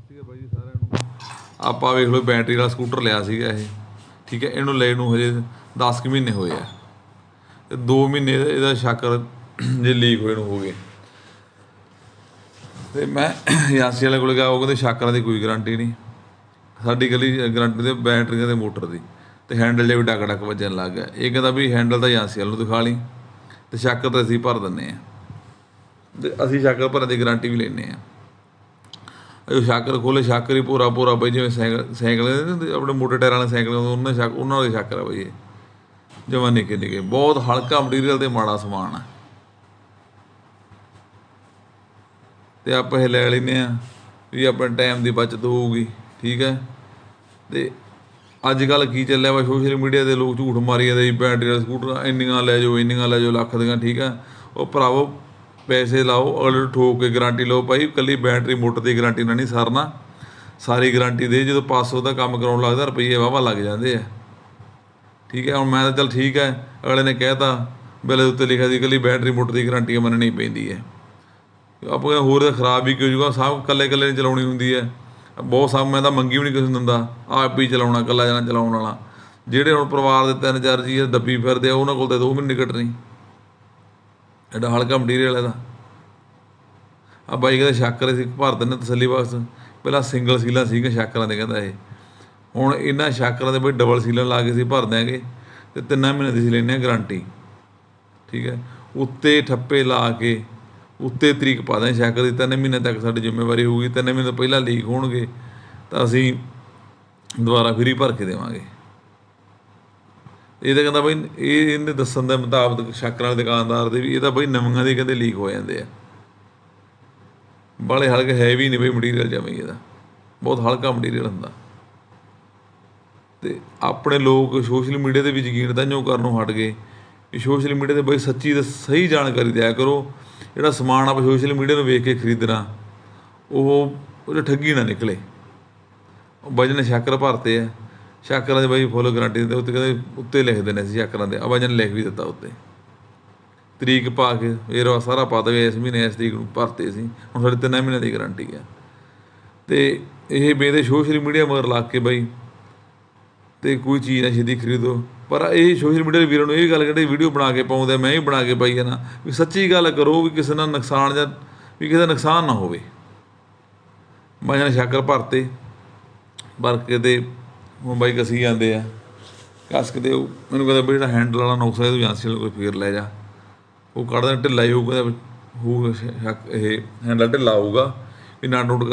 ਸਤਿ ਸ਼੍ਰੀ ਬਾਈ ਜੀ ਸਾਰਿਆਂ ਨੂੰ। ਆਪਾਂ ਵੇਖ ਲਓ ਬੈਟਰੀ ਵਾਲਾ ਸਕੂਟਰ ਲਿਆ ਸੀਗਾ ਇਹ। ਠੀਕ ਹੈ, ਇਹਨੂੰ ਲੈ ਨੂੰ ਹਜੇ 10 ਕੁ ਮਹੀਨੇ ਹੋਏ ਆ। ਤੇ 2 ਮਹੀਨੇ ਇਹਦਾ- ਇਹਦਾ ਸ਼ਾਕਰ ਜੇ ਲੀਕ ਹੋਏ ਨੂੰ ਹੋ ਗਏ। ਤੇ ਮੈਂ ਏਜੰਸੀ ਵਾਲੇ ਕੋਲ ਗਿਆ, ਉਹ ਕਹਿੰਦੇ ਸ਼ਾਕਰਾਂ ਦੀ ਕੋਈ ਗਾਰੰਟੀ ਨਹੀਂ। ਸਾਡੀ ਗਲੀ ਗਾਰੰਟੀ ਦੇ ਬੈਟਰੀਆਂ ਤੇ ਮੋਟਰ ਦੀ। ਤੇ ਹੈਂਡਲ ਜੇ ਵੀ ਡੱਕ ਡੱਕ ਵੱਜਣ ਲੱਗ ਗਿਆ। ਇਹ ਕਹਿੰਦਾ ਵੀ ਹੈਂਡਲ ਤਾਂ ਏਜੰਸੀ ਵਾਲੇ ਨੂੰ ਦਿਖਾ ਲਈ। ਤੇ ਸ਼ਾਕਰ ਤਾਂ ਅਸੀਂ ਭਰ ਦਿੰਨੇ ਆ। ਤੇ ਅਸੀਂ ਸ਼ਾਕਰ ਭਰਨ ਦੀ ਗਾਰੰਟੀ ਵੀ ਲੈਨੇ ਆ। ਸ਼ਾਕਰ ਖੋਲੇ ਸ਼ਾਕਰ ਹੀ ਪੂਰਾ ਪੂਰਾ ਬਈ ਜਿਵੇਂ ਸਾਈਕਲ ਸਾਈਕਲ ਦੇ ਆਪਣੇ ਮੋਟੇ ਟਾਇਰਾਂ ਵਾਲੇ ਸਾਈਕਲ ਹੁੰਦੇ ਉਹਨਾਂ ਸ਼ਾਕ, ਉਹਨਾਂ ਦੇ ਸ਼ਾਕਰ ਆ ਬਈ ਇਹ। ਜਮਾਂ ਨਿੱਕੇ ਨਿੱਕੇ, ਬਹੁਤ ਹਲਕਾ ਮਟੀਰੀਅਲ ਤੇ ਮਾੜਾ ਸਮਾਨ ਆ। ਤੇ ਆਪਾਂ ਇਹ ਲੈ ਲੈਨੇ ਆ ਵੀ ਆਪਣੇ ਟਾਈਮ ਦੀ ਬਚਤ ਹੋਊਗੀ, ਠੀਕ ਹੈ? ਤੇ ਅੱਜ ਕੱਲ ਕੀ ਚੱਲਿਆ ਵਾ ਸੋਸ਼ਲ ਮੀਡੀਆ ਤੇ ਲੋਕ ਝੂਠ ਮਾਰੀ ਜਾਂਦੇ ਜੀ ਬੈਟਰੀ ਵਾਲਾ ਸਕੂਟਰ, ਇੰਨੀਆਂ ਲੈ ਜਾਓ, ਇੰਨੀਆਂ ਲੈ ਜਾਓ, ਲੱਖ ਦੀਆਂ, ਠੀਕ ਹੈ? ਉਹ ਭਰਾਵੋ ਪੈਸੇ ਲਾਓ, ਅਗਲੇ ਨੂੰ ਠੋਕ ਕੇ ਗਾਰੰਟੀ ਲਓ, ਭਾਈ ਕੱਲੀ ਬੈਟਰੀ ਮੋਟਰ ਦੀ ਗਾਰੰਟੀ ਨਾਲ ਨਹੀਂ ਸਰਨਾ। ਸਾਰੀ ਗਾਰੰਟੀ ਦੇ, ਜਦੋਂ 500 ਦਾ ਕੰਮ ਕਰਾਉਣ ਲੱਗਦਾ, ਰੁਪਈਏ ਵਾਵਾ ਲੱਗ ਜਾਂਦੇ ਆ। ਠੀਕ ਹੈ, ਹੁਣ ਮੈਂ ਤਾਂ ਚੱਲ ਠੀਕ ਹੈ, ਅਗਲੇ ਨੇ ਕਹਿਤਾ, ਬਿੱਲ ਦੇ ਉੱਤੇ ਲਿਖਿਆ ਸੀ ਕੱਲੀ ਬੈਟਰੀ ਮੋਟਰ ਦੀ ਗਾਰੰਟੀ ਮੰਨਣੀ ਪੈਂਦੀ ਹੈ। ਆਪਾਂ ਹੋਰ ਤਾਂ ਖਰਾਬ ਵੀ ਕਿਉਂ ਜੂਗਾ, ਸਭ ਕੱਲੇ ਕੱਲੇ ਨੇ ਚਲਾਉਣੀ ਹੁੰਦੀ ਹੈ। ਬਹੁਤ ਸਭ ਮੈਂ ਤਾਂ ਮੰਗੀ ਵੀ ਨਹੀਂ ਕਿਸੇ ਨੂੰ ਦਿੰਦਾ, ਆਪ ਹੀ ਚਲਾਉਣਾ ਕੱਲਾ ਜਣਾ ਚਲਾਉਣ ਵਾਲਾ। ਜਿਹੜੇ ਹੁਣ ਪਰਿਵਾਰ ਦੇ ਤਿੰਨ ਚਾਰ ਜੀ ਦੱਬੀ ਫਿਰਦੇ ਆ, ਉਹਨਾਂ ਕੋਲ ਤਾਂ ਦੋ ਨਿਕਟ ਨਹੀਂ। ਐਡਾ ਹਲਕਾ ਮਟੀਰੀਅਲ ਇਹਦਾ। ਆ ਬਾਈ ਕਹਿੰਦਾ ਸ਼ਾਕਰ ਸੀ ਭਰ ਦਿੰਦੇ ਤਸੱਲੀ ਬਖਸ਼ ਪਹਿਲਾਂ ਸਿੰਗਲ ਸੀਲਾਂ ਸੀਗੀਆਂ ਸ਼ਾਕਰਾਂ ਦੇ ਕਹਿੰਦਾ ਇਹ। ਹੁਣ ਇਹਨਾਂ ਸ਼ਾਕਰਾਂ ਦੇ ਬਈ ਡਬਲ ਸੀਲਾਂ ਲਾ ਕੇ ਅਸੀਂ ਭਰ ਦਿਆਂਗੇ ਤੇ ਤਿੰਨਾਂ ਮਹੀਨੇ ਦੀ ਸੀ ਲੈਂਦੇ ਆ ਗਾਰੰਟੀ ਠੀਕ ਹੈ? ਉੱਤੇ ਠੱਪੇ ਲਾ ਕੇ, ਉੱਤੇ ਤਰੀਕ ਪਾ ਦਾਂ ਸ਼ਾਕਰ ਦੀ। ਤਿੰਨ ਮਹੀਨੇ ਤੱਕ ਸਾਡੀ ਜ਼ਿੰਮੇਵਾਰੀ ਹੋਊਗੀ, ਤਿੰਨ ਮਹੀਨੇ ਤੋਂ ਪਹਿਲਾਂ ਲੀਕ ਹੋਣਗੇ ਤਾਂ ਅਸੀਂ ਦੁਬਾਰਾ ਫਰੀ ਭਰ ਕੇ ਦੇਵਾਂਗੇ। ਇਹ ਤਾਂ ਕਹਿੰਦਾ ਬਈ, ਇਹ ਇਹਨੇ ਦੱਸਣ ਦੇ ਮੁਤਾਬਕ ਸ਼ਾਕਰਾਂ ਵਾਲੇ ਦੁਕਾਨਦਾਰ ਦੇ ਵੀ ਇਹ ਤਾਂ ਬਈ ਨਵੀਆਂ ਦੇ ਕਹਿੰਦੇ ਲੀਕ ਹੋ ਜਾਂਦੇ ਆ। ਬਾਲੇ ਹਲਕੇ ਹੈਵੀ ਨਹੀਂ ਬਈ ਮਟੀਰੀਅਲ ਜਮੇ ਇਹਦਾ। ਬਹੁਤ ਹਲਕਾ ਮਟੀਰੀਅਲ ਹੁੰਦਾ। ਤੇ ਆਪਣੇ ਲੋਕ ਸੋਸ਼ਲ ਮੀਡੀਆ ਤੇ ਵੀ ਯਕੀਨ ਤਾਂ ਜੋ ਕਰਨੋਂ ਹਟ ਗਏ ਵੀ ਸੋਸ਼ਲ ਮੀਡੀਆ ਤੇ ਬਈ ਸੱਚੀ ਤੇ ਸਹੀ ਜਾਣਕਾਰੀ ਦਿਆ ਕਰੋ। ਜਿਹੜਾ ਸਮਾਨ ਆਪਾਂ ਸੋਸ਼ਲ ਮੀਡੀਆ ਨੂੰ ਵੇਖ ਕੇ ਖਰੀਦਣਾ, ਉਹ ਉਹਦੇ ਠੱਗੀ ਨਾ ਨਿਕਲੇ। ਉਹ ਬਾਈ ਨੇ ਭਰਤੇ ਆ। ਸ਼ਾਕਰਾਂ ਦੇ ਬਾਈ ਫੁੱਲ ਗਾਰੰਟੀ ਦੇ ਉੱਤੇ ਕਹਿੰਦੇ ਉੱਤੇ ਲਿਖਦੇ ਨੇ ਸੀ ਸ਼ਾਕਰਾਂ ਦੇ ਆਵਾਜ਼ਾਂ ਨੇ ਲਿਖ ਵੀ ਦਿੱਤਾ ਉੱਤੇ। ਤਰੀਕ ਪਾ ਕੇ ਇਹ ਰਵਾ ਸਾਰਾ ਪਾ ਦਵੇ ਇਸ ਮਹੀਨੇ ਇਸ ਤਰੀਕ ਨੂੰ ਭਰਤੇ ਸੀ ਹੁਣ ਸਾਡੇ ਤਿੰਨ ਮਹੀਨੇ ਦੀ ਗਾਰੰਟੀ ਆ। ਤੇ ਇਹ ਬੇਦੇ ਸੋਸ਼ਲ ਮੀਡੀਆ ਮਗਰ ਲੱਗ ਕੇ ਬਾਈ ਤੇ ਕੋਈ ਚੀਜ਼ ਨਾ ਛੇਤੀ ਖਰੀਦੋ। ਪਰ ਇਹ ਸੋਸ਼ਲ ਮੀਡੀਆ ਦੇ ਵੀਰਾਂ ਨੂੰ ਇਹ ਗੱਲ ਕਹਿੰਦੇ ਵੀਡੀਓ ਬਣਾ ਕੇ ਪਾਉਂਦੇ ਆ, ਮੈਂ ਹੀ ਬਣਾ ਕੇ ਪਾਈ ਜਾਣਾ ਵੀ ਸੱਚੀ ਗੱਲ ਕਰੋ ਵੀ ਕਿਸੇ ਨਾਲ ਨੁਕਸਾਨ ਜਾਂ ਵੀ ਕਿਸੇ ਦਾ ਨੁਕਸਾਨ ਨਾ ਹੋਵੇ। ਮੈਂ ਨੇ ਸ਼ਾਕਰ ਭਰਤੇ ਭਰ ਕੇ ਤੇ ਹੁਣ ਬਾਈ ਕਸੀ ਜਾਂਦੇ ਆ। ਕਸ ਕੇ ਉਹ ਮੈਨੂੰ ਕਹਿੰਦਾ ਵੀ ਜਿਹੜਾ ਹੈਂਡਲ ਵਾਲਾ ਨੁਕਸਾ ਇਹ ਏਜੰਸੀ ਵਾਲੇ ਕੋਈ ਫੇਰ ਲੈ ਜਾ। ਉਹ ਕੱਢਦਾ, ਢਿੱਲਾ ਹੀ ਹੋਊਗਾ ਹੋਊਗਾ ਸ਼ੱਕ, ਇਹ ਹੈਂਡਲ ਢਿੱਲਾ ਹੋਊਗਾ। ਵੀ ਨਾ ਨੋਟ